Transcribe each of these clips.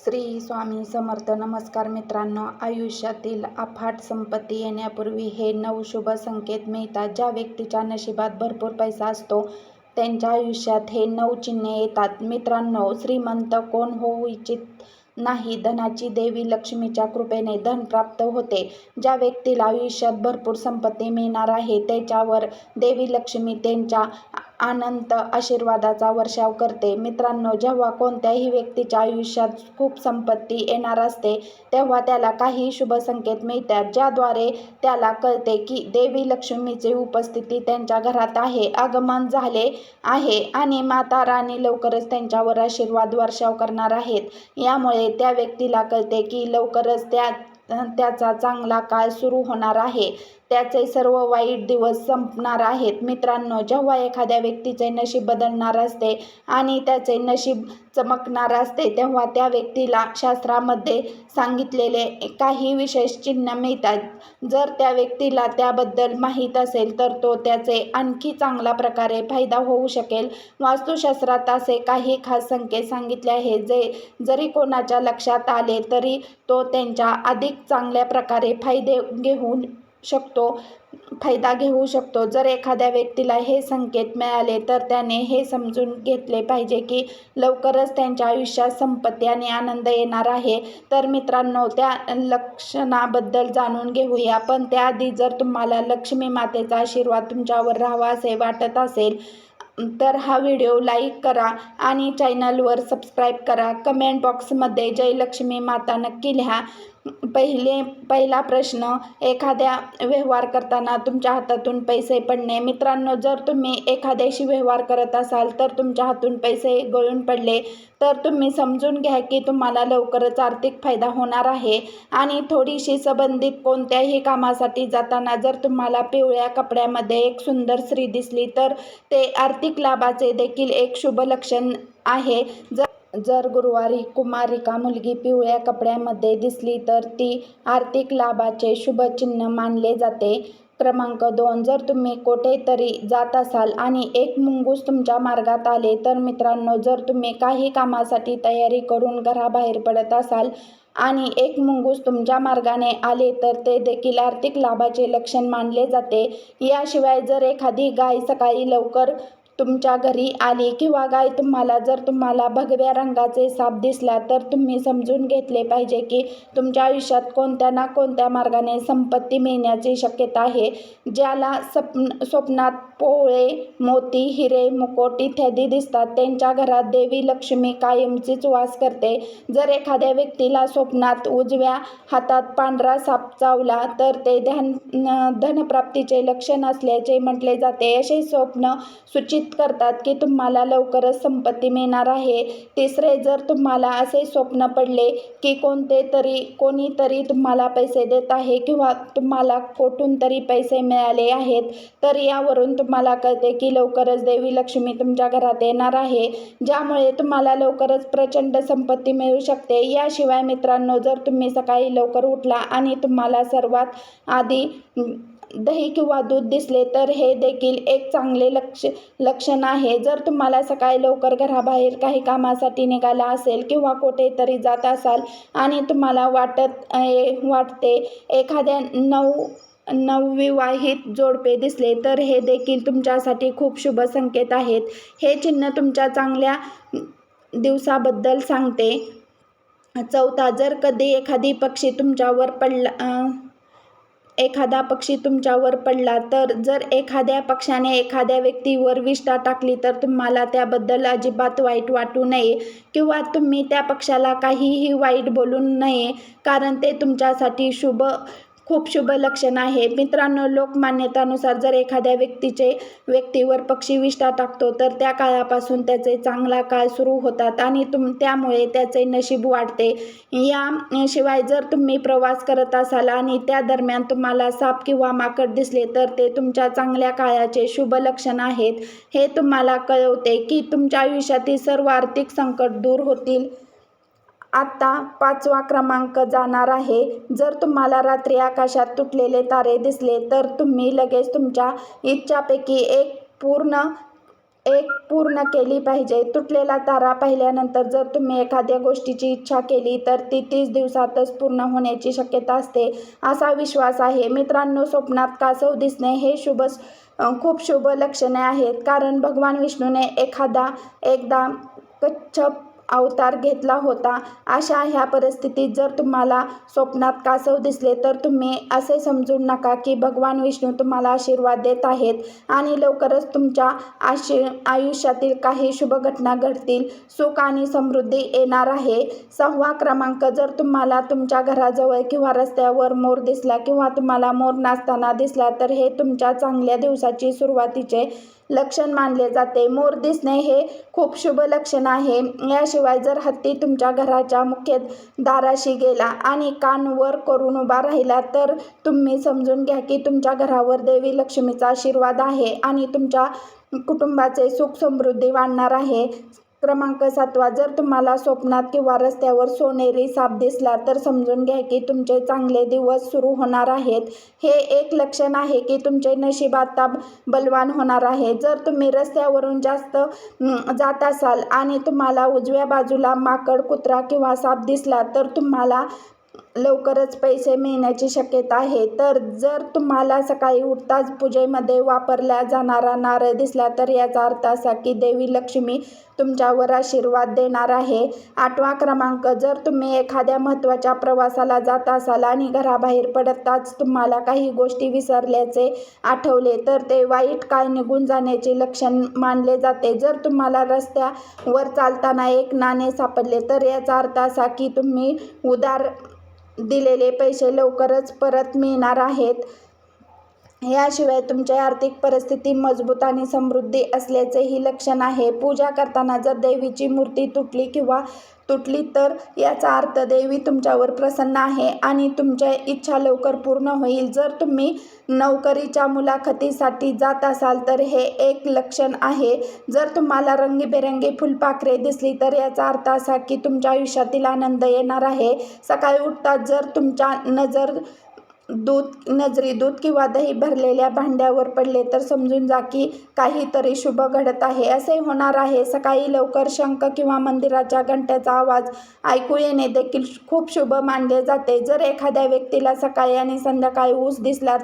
श्री स्वामी समर्थ. नमस्कार मित्रांनो आयुष्यातील अफाट संपत्ती येण्यापूर्वी हे नऊ शुभ संकेत मिळतात. ज्या व्यक्तीच्या नशिबात भरपूर पैसा असतो त्यांच्या आयुष्यात हे नऊ चिन्हे येतात. मित्रांनो श्रीमंत कोण होऊ इच्छित नाही. धनाची देवी लक्ष्मीच्या कृपेने धन प्राप्त होते. ज्या व्यक्तीला आयुष्यात भरपूर संपत्ती मिळणार आहे त्याच्यावर देवी लक्ष्मी त्यांच्या अनंत आशीर्वादाचा वर्षाव करते. मित्रांनो जेव्हा कोणत्याही व्यक्तीच्या आयुष्यात खूप संपत्ती येणार असते तेव्हा त्याला काही शुभ संकेत मिळतात ज्याद्वारे त्याला कळते की देवी लक्ष्मीची उपस्थिती त्यांच्या घरात आहे आगमन झाले आहे आणि माता राणी लवकरच त्यांच्यावर आशीर्वाद वर्षाव करणार आहेत. यामुळे त्या व्यक्तीला कळते की लवकरच त्या त्याचा चांगला काळ सुरू होणार आहे. त्याचे सर्व वाईट दिवस संपणार आहेत. मित्रांनो जेव्हा एखाद्या व्यक्तीचे नशीब बदलणार असते आणि त्याचे नशीब चमकणार असते तेव्हा त्या व्यक्तीला शास्त्रामध्ये सांगितलेले काही विशेष चिन्ह मिळतात. जर त्या व्यक्तीला त्याबद्दल माहीत असेल तर तो त्याचे आणखी चांगल्या प्रकारे फायदा होऊ शकेल. वास्तुशास्त्रात असे काही खास संकेत सांगितले आहेत जे जरी कोणाच्या लक्षात आले तरी तो त्यांच्या अधिक चांगल्या प्रकारे फायदे घेऊन शकतो फायदा घेऊ शकतो. जर एखाद्या व्यक्तीला हे संकेत मिळाले तर त्याने हे समजून घेतले पाहिजे की लवकरच त्यांच्या आयुष्यात संपत्ती आणि आनंद येणार आहे. तर मित्रांनो त्या लक्षणाबद्दल जाणून घेऊया. पण त्याआधी जर तुम्हाला लक्ष्मी मातेचा आशीर्वाद तुमच्यावर राहावा असे वाटत असेल तर हा व्हिडिओ लाईक करा आणि चॅनलवर सबस्क्राईब करा. कमेंट बॉक्समध्ये जय लक्ष्मी माता नक्की लिहा. पहिले पहिला प्रश्न एखाद्या व्यवहार करताना तुमच्या हातातून पैसे पडणे. मित्रांनो जर तुम्ही एखाद्याशी व्यवहार करत असाल तर तुमच्या हातून पैसे गळून पडले. तर तुम्ही समजून घ्या की तुम्हाला लवकरच आर्थिक फायदा होणार आहे. आणि थोडीशी संबंधित कोणत्याही कामासाठी जाताना जर तुम्हाला पिवळ्या कपड्यामध्ये एक सुंदर स्त्री दिसली तर ते आर्थिक लाभाचे देखील एक शुभ लक्षण आहे. जर जर गुरुवारी कुमारिका मुलगी पिवळ्या कपड्यामध्ये दिसली तर ती आर्थिक लाभाचे शुभचिन्ह मानले जाते. क्रमांक दोन जर तुम्ही कुठेतरी जात असाल आणि एक मुंगूस तुमच्या मार्गात आले तर मित्रांनो जर तुम्ही काही कामासाठी तयारी करून घराबाहेर पडत असाल आणि एक मुंगूस तुमच्या मार्गाने आले तर ते देखील आर्थिक लाभाचे लक्षण मानले जाते. याशिवाय जर एखादी गाय सकाळी लवकर तुमच्या घरी आली किंवा गाय तुम्हाला जर तुम्हाला भगव्या रंगाचे साप दिसला तर तुम्ही समजून घेतले पाहिजे की तुमच्या आयुष्यात कोणत्या ना कोणत्या मार्गाने संपत्ती मिळण्याची शक्यता आहे ज्याला स्वप्न स्वप्नात पोळे मोती हिरे मुकोट इत्यादी दिसतात. त्यांच्या घरात देवी लक्ष्मी कायमचीच वास करते. जर एखाद्या व्यक्तीला स्वप्नात उजव्या हातात पांढरा साप चावला तर ते ध्यान धनप्राप्तीचे लक्षण असल्याचे म्हटले जाते. असे स्वप्न सूचित करतात की तुम्हाला लवकरच संपत्ती मिळणार आहे. तिसरे जर तुम्हाला असे स्वप्न पडले की कोणते तरी कोणीतरी तुम्हाला पैसे देत आहे किंवा तुम्हाला कोठून तरी पैसे मिळाले आहेत तर यावरून तुम्हाला कळते की लवकरच देवी लक्ष्मी तुमच्या घरात येणार आहे. ज्यामुळे तुम्हाला लवकरच प्रचंड संपत्ती मिळू शकते. याशिवाय मित्रांनो जर तुम्ही सकाळी लवकर उठला आणि तुम्हाला सर्वात आधी दही किंवा दूध दिसले तर हे देखील एक चांगले लक्ष लक्षण आहे. जर तुम्हाला सकाळी लवकर घराबाहेर काही कामासाठी निघाला असेल किंवा कुठेतरी जात असाल आणि तुम्हाला वाटत वाटते एखाद्या नऊ नवविवाहित जोडपे दिसले तर हे देखील तुमच्यासाठी खूप शुभ संकेत आहेत. हे चिन्ह तुमच्या चांगल्या दिवसाबद्दल सांगते. चौथा जर कधी एखादी पक्षी तुमच्यावर पडला एखादा पक्षी तुमच्यावर पडला तर जर एखाद्या पक्षाने एखाद्या व्यक्तीवर विष्ठा टाकली तर तुम्हाला त्याबद्दल अजिबात वाईट वाटू नये किंवा तुम्ही त्या पक्षाला काहीही वाईट बोलू नये कारण ते तुमच्यासाठी शुभ खूप शुभ लक्षण आहे. मित्रांनो लोकमान्यतानुसार जर एखाद्या व्यक्तीचे व्यक्तीवर पक्षी विष्ठा टाकतो तर त्या काळापासून त्याचे चांगला काळ सुरू होतात आणि तुम त्यामुळे त्याचे नशीब वाढते. या शिवाय जर तुम्ही प्रवास करत असाल आणि त्या दरम्यान तुम्हाला साप किंवा माकड दिसले तर ते तुमच्या चांगल्या काळाचे शुभ लक्षण आहेत. हे तुम्हाला कळवते की तुमच्या आयुष्यातील सर्व आर्थिक संकट दूर होतील. आत्ता पाचवा क्रमांक जाणार आहे. जर तुम्हाला रात्री आकाशात तुटलेले तारे दिसले तर तुम्ही लगेच तुमच्या इच्छापैकी एक पूर्ण एक पूर्ण केली पाहिजे. तुटलेला तारा पाहिल्यानंतर जर तुम्ही एखाद्या गोष्टीची इच्छा केली तर ती तीस दिवसातच पूर्ण होण्याची शक्यता असते. असा विश्वास आहे. मित्रांनो स्वप्नात कासव दिसणे हे शुभ खूप शुभ लक्षणे आहेत. कारण भगवान विष्णूने एखादा एकदा कच्छप अवतार घेतला होता. अशा ह्या परिस्थितीत जर तुम्हाला स्वप्नात कासव दिसले तर तुम्ही असे समजू नका की भगवान विष्णू तुम्हाला आशीर्वाद देत आहेत आणि लवकरच तुमच्या आशी आयुष्यातील काही शुभ घटना घडतील. सुख आणि समृद्धी येणार आहे. सहावा क्रमांक जर तुम्हाला तुमच्या घराजवळ किंवा रस्त्यावर मोर दिसला किंवा तुम्हाला मोर नाचताना दिसला तर हे तुमच्या चांगल्या दिवसाची सुरुवातीचे लक्षण मानले जाते. मोर दिसणे हे खूप शुभ लक्षण आहे. याशिवाय जर हत्ती तुमच्या घराच्या मुख्य दाराशी गेला आणि कान वर करून उभा राहिला तर तुम्ही समजून घ्या की तुमच्या घरावर देवी लक्ष्मीचा आशीर्वाद आहे आणि तुमच्या कुटुंबाचे सुख समृद्धी वाढणार आहे. क्रमांक सातवा जर तुम्हाला स्वप्नात किंवा रस्त्यावर सोनेरी साप दिसला तर समजून घ्या की तुमचे चांगले दिवस सुरू होणार आहेत. हे एक लक्षण आहे की तुमचे नशीब आता बलवान होणार आहे. जर तुम्ही रस्त्यावरून जास्त जात असाल आणि तुम्हाला उजव्या बाजूला माकड कुत्रा किंवा साप दिसला तर तुम्हाला लवकरच पैसे मिळण्याची शक्यता आहे. तर जर तुम्हाला सकाळी उठताच पूजेमध्ये वापरल्या जाणारा नारळ दिसला तर याचा अर्थ असा की देवी लक्ष्मी तुमच्यावर आशीर्वाद देणार आहे. आठवा क्रमांक जर तुम्ही एखाद्या महत्त्वाच्या प्रवासाला जात असाल आणि घराबाहेर पडताच तुम्हाला काही गोष्टी विसरल्याचे आठवले तर ते वाईट काळ निघून जाण्याचे लक्षण मानले जाते. जर तुम्हाला रस्त्यावर चालताना एक नाणे सापडले तर याचा अर्थ असा की तुम्ही उदार दिलेले पैसे लवकरच परत मिळणार आहेत. याशिवाय तुमची आर्थिक परिस्थिती मजबूत आणि समृद्धी असल्याचेही लक्षण आहे. पूजा करताना जर देवीची मूर्ती तुटली किंवा तुटली तर याचा अर्थ देवी तुमच्यावर प्रसन्न आहे आणि तुमच्या इच्छा लवकर पूर्ण होईल. जर तुम्ही नोकरीच्या मुलाखतीसाठी जात असाल तर हे एक लक्षण आहे. जर तुम्हाला रंगीबेरंगी फुलपाखरे दिसली तर याचा अर्थ असा की तुमच्या आयुष्यातील आनंद येणार आहे. सकाळी उठताच जर तुमच्या नजर दूध नजरी दूध किंवा दही भरलेल्या भांड्यावर पडले तर समजून जा की काहीतरी शुभ घडत आहे. असे होणार आहे. सकाळी लवकर शंख किंवा मंदिराच्या घंट्याचा आवाज ऐकू येणे देखील खूप शुभ मानले जाते. जर एखाद्या व्यक्तीला सकाळी आणि संध्याकाळी ऊस दिसला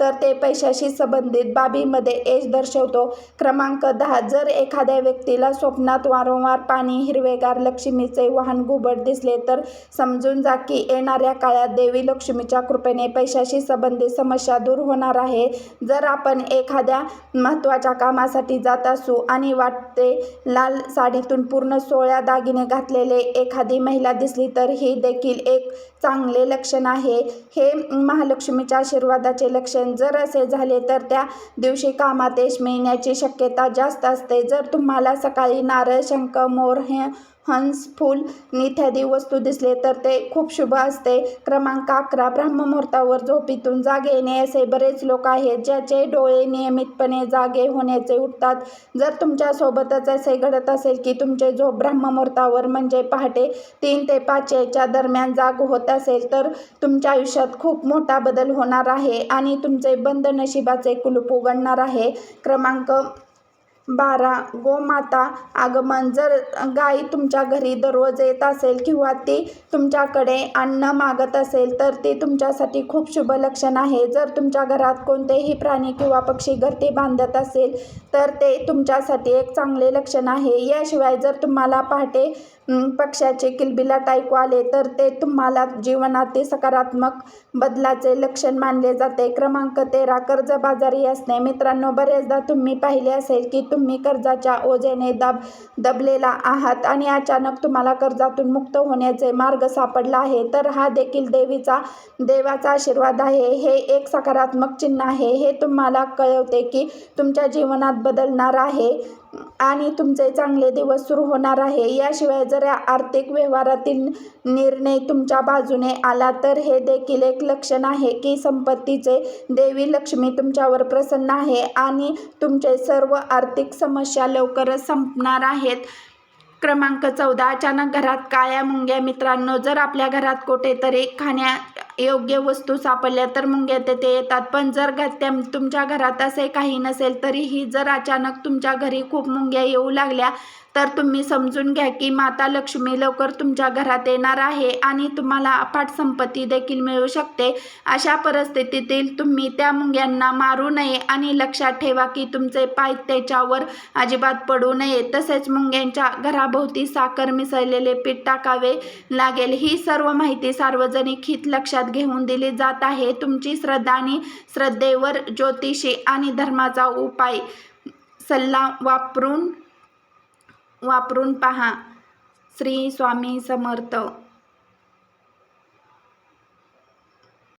तर ते पैशाशी संबंधित बाबीमध्ये एज दर्शवतो. क्रमांक दहा जर एखाद्या व्यक्तीला स्वप्नात वारंवार पाणी हिरवेगार लक्ष्मीचे वाहन घुबड दिसले तर समजून जा की येणाऱ्या काळात देवी लक्ष्मीच्या कृपेने पैशाशी संबंधित समस्या दूर होणार आहे. जर आपण एखाद्या महत्त्वाच्या कामासाठी जात असू आणि वाटते लाल साडीतून पूर्ण सोळ्या दागिने घातलेले एखादी महिला दिसली तर ही देखील एक चांगले लक्षण आहे. हे महालक्ष्मीच्या आशीर्वादाचे लक्षण जर असे झाले तर त्या दिवशी कामात यश मिळण्याची शक्यता जास्त असते. जर तुम्हाला सकाळी नारळ शंख मोर हे हंस फूल इत्यादी वस्तू दिसले तर ते खूप शुभ असते. क्रमांक अकरा ब्रह्ममुहूर्तावर झोपीतून जागे येणे असे बरेच लोक आहेत ज्याचे डोळे नियमितपणे जागे होण्याचे उठतात. जर तुमच्यासोबतच असे घडत असेल की तुमचे झोप ब्रह्ममुहूर्तावर म्हणजे पहाटे तीन ते पाच याच्या दरम्यान जाग होत असेल तर तुमच्या आयुष्यात खूप मोठा बदल होणार आहे आणि तुमचे बंद नशिबाचे कुलूप उघडणार आहे. क्रमांक बारा गोमाता आगमन. जर गाई तुमच्या घरी दररोज येत असेल किंवा ती तुमच्याकडे अन्न मागत असेल तर ते तुमच्यासाठी खूप शुभ लक्षण आहे. जर तुमच्या घरात कोणतेही प्राणी किंवा पक्षी घरटी बांधत असेल तर ते तुमच्यासाठी एक चांगले लक्षण आहे. याशिवाय जर तुम्हाला पहाटे पक्षाचे किलबिलाट ऐकू आले तर ते तुम्हाला जीवनातील सकारात्मक बदलाचे लक्षण मानले जाते. क्रमांक तेरा कर्जबाजारी असणे. मित्रांनो बरेचदा तुम्ही पाहिले असेल की तुम्ही कर्जाच्या ओझेने दब दबलेला आहात आणि अचानक तुम्हाला कर्जातून मुक्त होण्याचे मार्ग सापडला आहे तर हा देखील देवीचा देवाचा आशीर्वाद आहे. हे एक सकारात्मक चिन्ह आहे. हे तुम्हाला कळवते की तुमच्या जीवनात बदलणार आहे. आणि तुमचे चांगले दिवस सुरू होणार आहे. याशिवाय जर आर्थिक व्यवहारातील निर्णय तुमच्या बाजूने आला तर हे देखील एक लक्षण आहे की संपत्तीचे देवी लक्ष्मी तुमच्यावर प्रसन्न आहे आणि तुमचे सर्व आर्थिक समस्या लवकरच संपणार आहेत. क्रमांक चौदा अचानक घरात काळ्या मुंग्या. मित्रांनो जर आपल्या घरात कुठेतरी खाण्या योग्य वस्तू सापडल्या तर मुंग्या तेथे येतात. पण जर त्या तुमच्या घरात असे काही नसेल तरीही जर अचानक तुमच्या घरी खूप मुंग्या येऊ लागल्या तर तुम्ही समजून घ्या की माता लक्ष्मी लवकर तुमच्या घरात येणार आहे आणि तुम्हाला अफाट संपत्ती देखील मिळू शकते. अशा परिस्थितीतील तुम्ही त्या मुंग्यांना मारू नये आणि लक्षात ठेवा की तुमचे पाय त्याच्यावर अजिबात पडू नये. तसेच मुंग्यांच्या घराभोवती साखर मिसळलेले पीठ टाकावे लागेल. ही सर्व माहिती सार्वजनिक हित लक्षात लक्षात घेऊन दिली जात आहे. तुमची श्रद्धा आणि श्रद्धेवर ज्योतिषी आणि धर्माचा उपाय सल्ला वापरून वापरून पहा. श्री स्वामी समर्थ.